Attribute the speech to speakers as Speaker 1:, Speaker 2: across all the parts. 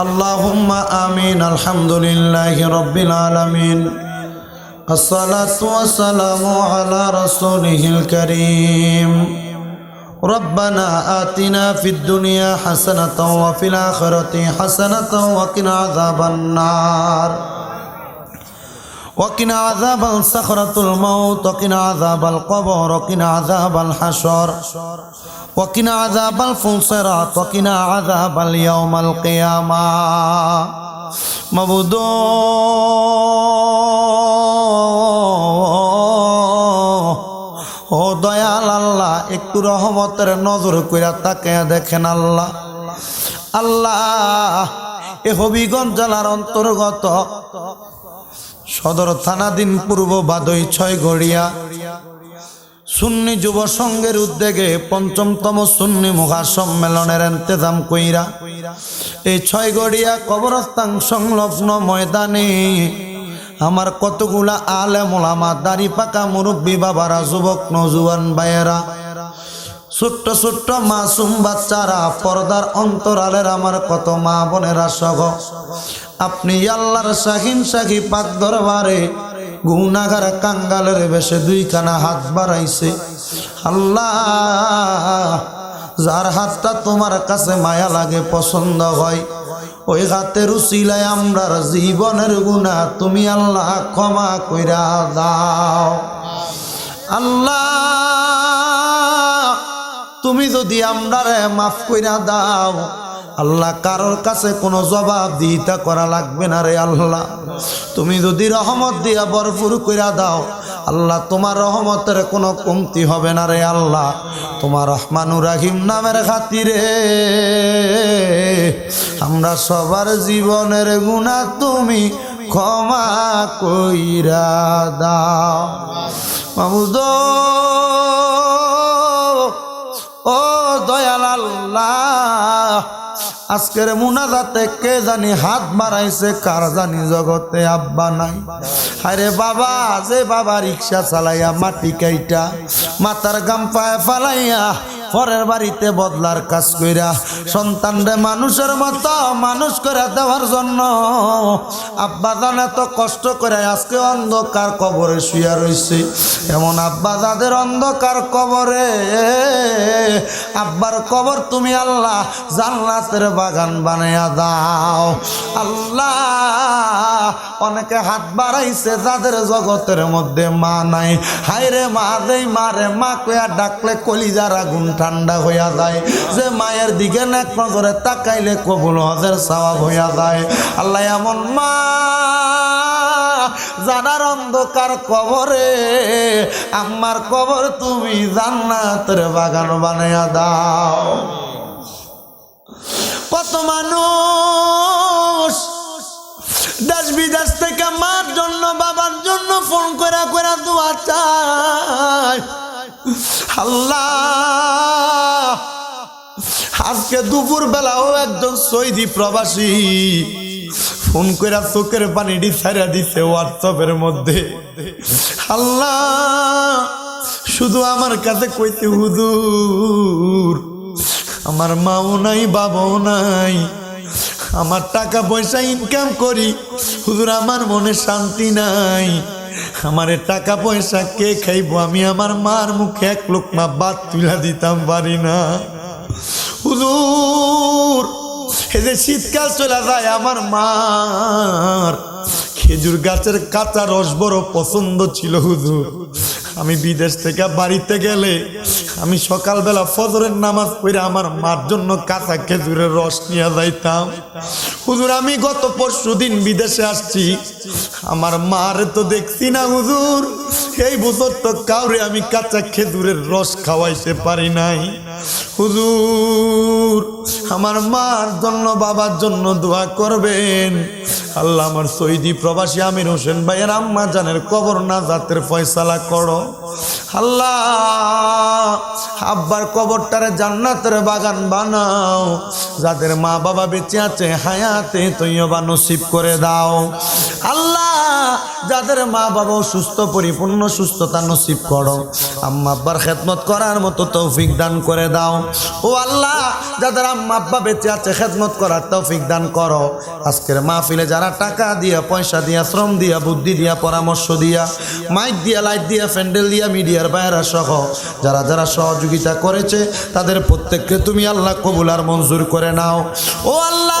Speaker 1: اللهم آمين. الحمد لله رب العالمين. الصلاة والسلام على رسوله الكريم. ربنا آتنا في الدنيا حسنة وفي الآخرة حسنة وقنا عذاب النار. ওকিনা আজাব আল সাখরাতুল মৌত ওকিনা আজাব আল কবর ওকিনা আজাব আল হাসর ওকিনা আজাব আল ফুলসরাত ওকিনা ও দয়াল আল্লাহ, একটু রহমতের নজর কইরা তাকে দেখেন আল্লাহ। আল্লাহ, এ হবিগঞ্জ জেলার অন্তর্গত সদর থানাদিন পূর্ব বাদই ছয় গড়িয়া। সুন্নি যুব সংঘের উদ্যোগে পঞ্চমতম সুন্নি মুখা সম্মেলনের ইন্তজাম কইরা এই ছয় গড়িয়া কবরস্থান সংলগ্ন ময়দানে আমার কতগুলা আলে মোলামা দাড়ি পাকা মুরব্বী বাবারা, যুবক নজুয়ান ভাইয়েরা ছোট্ট ছোট্ট মাসুম বাচ্চারা পর্দার অন্তরালের আমার কত মা বোনেরা সহ। আপনি আল্লাহর শাহিন শাহি পাক দরবারে গুনাগার কাঙ্গালের বেশে দুইখানা হাত বাড়াইছে। আল্লাহ, যার হাতটা তোমার কাছে মায়া লাগে, পছন্দ হয়। ওই হাতের উচিলায় আমরার জীবনের গুণা তুমি আল্লাহ ক্ষমা কইরা দাও। আল্লাহ তুমি যদি আমরারে মাফ কইরা দাও, আল্লাহ কারোর কাছে কোনো জবাব দিতে করা লাগবে না রে আল্লাহ। তুমি যদি রহমত দিয়া ভরপুর কইরা দাও, আল্লাহ তোমার রহমতের কোনো কমতি হবে না রে আল্লাহ। তোমার রহমানুর রাহিম নামের খাতিরে আমরা সবার জীবনের গুণা তুমি ক্ষমা কইরা দাও। মামুদ আজকের মুনাজাতে কে জানি হাত বাড়াইছে, কার জানি জগতে আব্বা নাই। আরে বাবা, যে বাবা রিক্সা চালাইয়া মাটি কাইটা, মাথার গাম পায়ে ফালাইয়া পরের বাড়িতে বদলার কাজ কইরা সন্তানরে মানুষের মতো মানুষ করে দেওয়ার জন্য আব্বা জান এত কষ্ট করে আজকে অন্ধকার কবরে শুয়া রইছে। এমন আব্বা যাদের অন্ধকার কবরে, আব্বার কবর তুমি আল্লাহ জান্নাতের বাগান বানাইয়া দাও। আল্লাহ অনেকে হাত বাড়াইছে যাদের জগতের মধ্যে মা নাই। হাইরে মা দেই মারে মা কয়া ডাকলে কলিজার আগুন ঠান্ডা হইয়া যায়। যে মায়ের দিকে নেক নজরে তাকাইলে কবুল হজের সওয়াব হইয়া যায়। আল্লাহ এমন মা জানার অন্ধকার কবরে আমার কবর তুমি জান্নাতের বাগান বানাইয়া দাও। কত মানুষ দেশ বিদেশ থেকে মার জন্য, বাবার জন্য ফোন করে করে দোয়া চায়। আল্লাহ আজকে দুপুর বেলাও একজন সৈদি প্রবাসী ফোন করে চোখের পানিটি ছাড়া দিছে হোয়াটসঅ্যাপের মধ্যে। আল্লাহ, শুধু আমার কাছে কইতে হুজুর, আমার মাও নাই, বাবাও নাই, আমার টাকা পয়সা ইনকাম করি, হুজুর, আমার মনে শান্তি নাই, আমারে টাকা পয়সা কে খাইবো? আমি আমার মার মুখে এক লোকমা বাদ তুলা দিতাম, পারি না। হুজুর এই যে শীতকাল চলে যায় আমার মার। খেজুর গাছের কাঁচা রস বড় পছন্দ ছিল, হুজুর। আমি বিদেশ থেকে বাড়িতে গেলে আমি সকালবেলা ফজরের নামাজ পড়ে আমার মার জন্য কাঁচা খেজুরের রস নিয়ে যাইতাম। হুজুর, আমি গত পরশু দিন বিদেশে আসছি। আমার মার তো দেখছি না, হুজুর। এই বছর তো কাউরে আমি কাঁচা খেজুরের রস খাওয়াইতে পারি নাই। হুজুর, আমার মার জন্য বাবার জন্য দোয়া করবেন। আল্লাহ আমার সৈদি প্রবাসী আমির হোসেন ভাইয়ের আম্মা জানের কবর না জাতের ফয়সালা করো। আল্লাহ, আব্বার কবরটারে জান্নাতের বাগান বানাও। যাদের মা বাবা বেঁচে আছে, হায়াতে তৈবা নসিব করে দাও। আল্লাহ যাদের মা বাবা সুস্থ, পরিপূর্ণ, সুস্থতা নসিব করো। আম্মা আব্বার খেদমত করার মতো তৌফিক দান করে দাও। ও আল্লাহ, যাদের আম্মা আব্বা বেঁচে আছে, খেদমত করার তৌফিক দান করো। আজকের মাহফিলে যারা টাকা দিয়া, পয়সা দিয়া, শ্রম দিয়া, বুদ্ধি দিয়া, পরামর্শ দিয়া, মাইক দিয়া, লাইট দিয়া, প্যান্ডেল দিয়া, মিডিয়ার বাইরা সহ যারা যারা সহযোগিতা করেছে, তাদের প্রত্যেককে তুমি আল্লাহ কবুলার মঞ্জুর করে নাও। ও আল্লাহ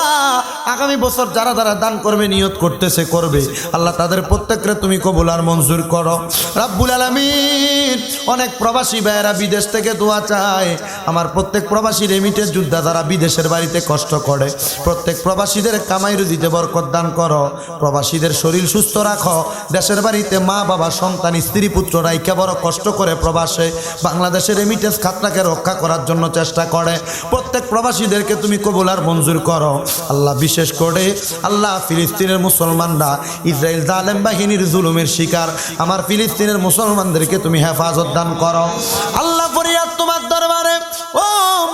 Speaker 1: আগামী বছর যারা যারা দান করবে, নিয়ত করতেছে, করবে, আল্লাহ তাদের প্রত্যেককে তুমি কবুল আর মঞ্জুর করো। রাব্বুল আলমিন, অনেক প্রবাসী ভাইয়েরা বিদেশ থেকে দোয়া চায়। আমার প্রত্যেক প্রবাসী রেমিটের যোদ্ধা যারা বিদেশের বাড়িতে কষ্ট করে, প্রত্যেক প্রবাসীদের কামাই রুজিতে বরকত দান করো। প্রবাসীদের শরীর সুস্থ রাখো। দেশের বাড়িতে মা, বাবা, সন্তান, স্ত্রী, পুত্র রাইকে বড় কষ্ট করে প্রবাসে, বাংলাদেশের রেমিটেন্স খাতটাকে রক্ষা করার জন্য চেষ্টা করে। প্রত্যেক প্রবাসীদেরকে তুমি কবুল আর মঞ্জুর করো। আল্লাহ বিশেষ করে, আল্লাহ ফিলিস্তিনের মুসলমানরা ইসরায়েল জালেম বাহিনীর জুলুমের শিকার। আমার ফিলিস্তিনের মুসলমানদেরকে তুমি হেফাজত দান করো। আল্লাহ ফরিয়াদ তোমার দরবারে।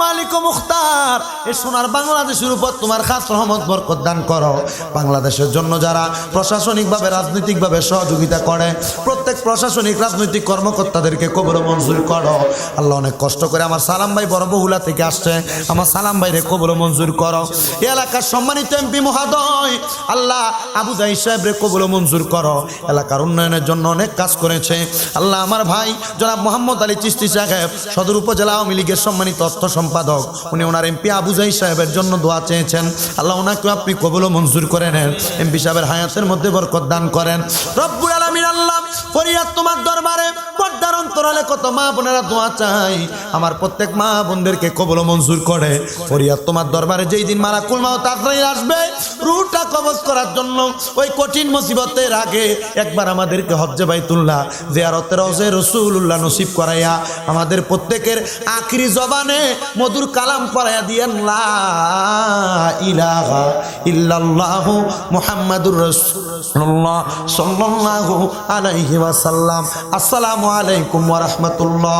Speaker 1: মালিক মুখতার। এ সোনার বাংলাদেশের উপর তোমার খাস রহমত, বরকত দান করো। বাংলাদেশের জন্য যারা প্রশাসনিকভাবে, রাজনৈতিকভাবে সহযোগিতা করে, প্রত্যেক প্রশাসনিক রাজনৈতিক কর্মকর্তাদেরকে কবর মঞ্জুর করো। আল্লাহ অনেক কষ্ট করে আমার সালাম ভাই বড় বহুলা থেকে আসছে। আমার সালাম ভাইরে কবর মঞ্জুর করো। এ এলাকার সম্মানিত এমপি মহাদয়, আল্লাহ আবু জাই সাহেবরে কবর মঞ্জুর করো। এলাকার উন্নয়নের জন্য অনেক কাজ করেছে। আল্লাহ আমার ভাই জনাব মোহাম্মদ আলী চিস্তি সাহেব, সদর উপজেলা আওয়ামী লীগের সম্মানিত অর্থ সম্পাদক। উনি ওনার এমপি আবু জাই সাহেবের জন্য দোয়া চেয়েছেন। আল্লাহ ওনাকেও আপনি কবল মঞ্জুর করে নেন। এমপি সাহেবের হায়াতের মধ্যে বরকত দান করেন। রব্বুল আলমিন আল্লাহ ফরিয়াদ তোমার দরবারে পর্দার অন্তরালে কত মা বোনেরা দোয়া চাই আমার প্রত্যেক মা বোনদেরকে কবল মঞ্জুর করে। ফরিয়াদ তোমার দরবারে যেই দিন মারা কুলমাও তাড়াতাড়ি আসবে রুটা কবজ করার জন্য ওই কঠিন মুসিবতের আগে একবার আমাদেরকে হজ্জে বাইতুল্লাহ জিয়ারতের রওজে রসুল্লাহ নসিব করাইয়া আমাদের প্রত্যেকের আখরি জবানে মধুর কালাম পড়াইয়া দিয়েন, লা ইলাহা ইল্লাল্লাহু মুহাম্মাদুর রাসূলুল্লাহ সাল্লাল্লাহু আলাইহি ওয়াসাল্লাম। আসসালামু আলাইকুম ওয়া রাহমাতুল্লাহ